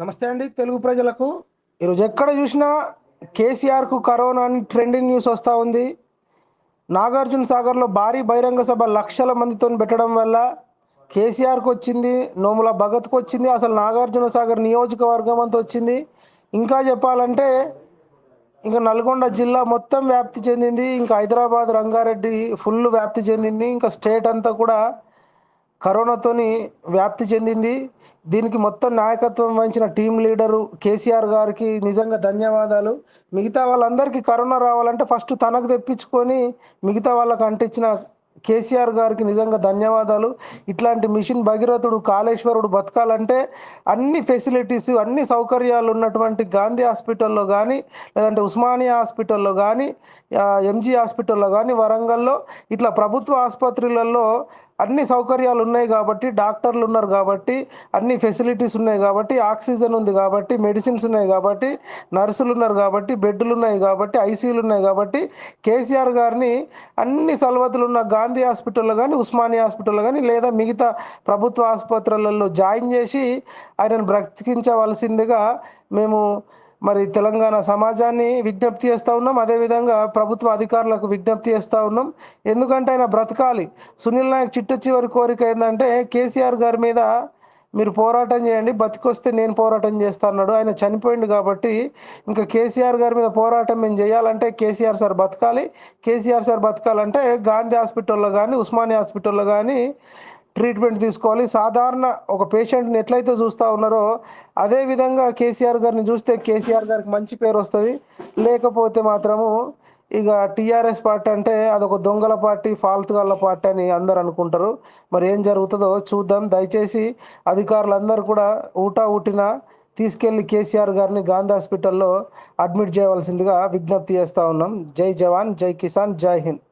నమస్తే అండి తెలుగు ప్రజలకు. ఈరోజు ఎక్కడ చూసినా కేసీఆర్కు కరోనా అని ట్రెండింగ్ న్యూస్ వస్తూ ఉంది. నాగార్జున సాగర్లో భారీ బహిరంగ సభ లక్షల మందితో పెట్టడం వల్ల కేసీఆర్కు వచ్చింది నోముల భగత్కు వచ్చింది అసలు నాగార్జున సాగర్ నియోజకవర్గం అంతా వచ్చింది. ఇంకా చెప్పాలంటే ఇంకా నల్గొండ జిల్లా మొత్తం వ్యాప్తి చెందింది. ఇంకా హైదరాబాద్ రంగారెడ్డి ఫుల్ వ్యాప్తి చెందింది. ఇంకా స్టేట్ అంతా కూడా కరోనాతోని వ్యాప్తి చెందింది. దీనికి మొత్తం నాయకత్వం వహించిన టీం లీడరు కేసీఆర్ గారికి నిజంగా ధన్యవాదాలు. మిగతా వాళ్ళందరికీ కరోనా రావాలంటే ఫస్ట్ తనకు తెప్పించుకొని మిగతా వాళ్ళకు అంటించిన కేసీఆర్ గారికి నిజంగా ధన్యవాదాలు. ఇట్లాంటి మిషన్ భగీరథుడు కాళేశ్వరుడు బతకాలంటే అన్ని ఫెసిలిటీస్ అన్ని సౌకర్యాలు ఉన్నటువంటి గాంధీ హాస్పిటల్లో కానీ లేదంటే ఉస్మానియా హాస్పిటల్లో కానీ ఎంజీ హాస్పిటల్లో కానీ వరంగల్లో ఇట్లా ప్రభుత్వ ఆసుపత్రులలో అన్ని సౌకర్యాలు ఉన్నాయి కాబట్టి డాక్టర్లు ఉన్నారు కాబట్టి అన్ని ఫెసిలిటీస్ ఉన్నాయి కాబట్టి ఆక్సిజన్ ఉంది కాబట్టి మెడిసిన్స్ ఉన్నాయి కాబట్టి నర్సులు ఉన్నారు కాబట్టి బెడ్లు ఉన్నాయి కాబట్టి ఐసీయులు ఉన్నాయి కాబట్టి కేసీఆర్ గారిని అన్ని సలవతులు ఉన్న గాంధీ హాస్పిటల్లో కానీ ఉస్మానియా హాస్పిటల్లో కానీ లేదా మిగతా ప్రభుత్వ ఆసుపత్రులలో జాయిన్ చేసి ఆయనను బ్రతికించవలసిందిగా మేము మరి తెలంగాణ సమాజాన్ని విజ్ఞప్తి చేస్తూ ఉన్నాం. అదేవిధంగా ప్రభుత్వ అధికారులకు విజ్ఞప్తి చేస్తూ ఉన్నాం. ఎందుకంటే ఆయన బ్రతకాలి. సునీల్ నాయక్ చిట్ట చివరి కోరిక ఏంటంటే కేసీఆర్ గారి మీద మీరు పోరాటం చేయండి. బతికొస్తే నేను పోరాటం చేస్తా అన్నాడు. ఆయన చనిపోయింది కాబట్టి ఇంకా కేసీఆర్ గారి మీద పోరాటం మేము చేయాలంటే కేసీఆర్ సార్ బతకాలి. కేసీఆర్ సార్ బతకాలంటే గాంధీ హాస్పిటల్లో కానీ ఉస్మానియా హాస్పిటల్లో కానీ ట్రీట్మెంట్ తీసుకోవాలి. సాధారణ ఒక పేషెంట్ని ఎట్లయితే చూస్తూ ఉన్నారో అదే విధంగా కేసీఆర్ గారిని చూస్తే కేసీఆర్ గారికి మంచి పేరు వస్తుంది. లేకపోతే మాత్రము ఇక టీఆర్ఎస్ పార్టీ అంటే అదొక దొంగల పార్టీ ఫాల్తుగాళ్ళ పార్టీ అని అందరు అనుకుంటారు. మరి ఏం జరుగుతుందో చూద్దాం. దయచేసి అధికారులందరూ కూడా ఊటా ఊటిన తీసుకెళ్ళి కేసీఆర్ గారిని గాంధీ హాస్పిటల్లో అడ్మిట్ చేయవలసిందిగా విజ్ఞప్తి చేస్తూ ఉన్నాం. జై జవాన్ జై కిసాన్ జై హింద్.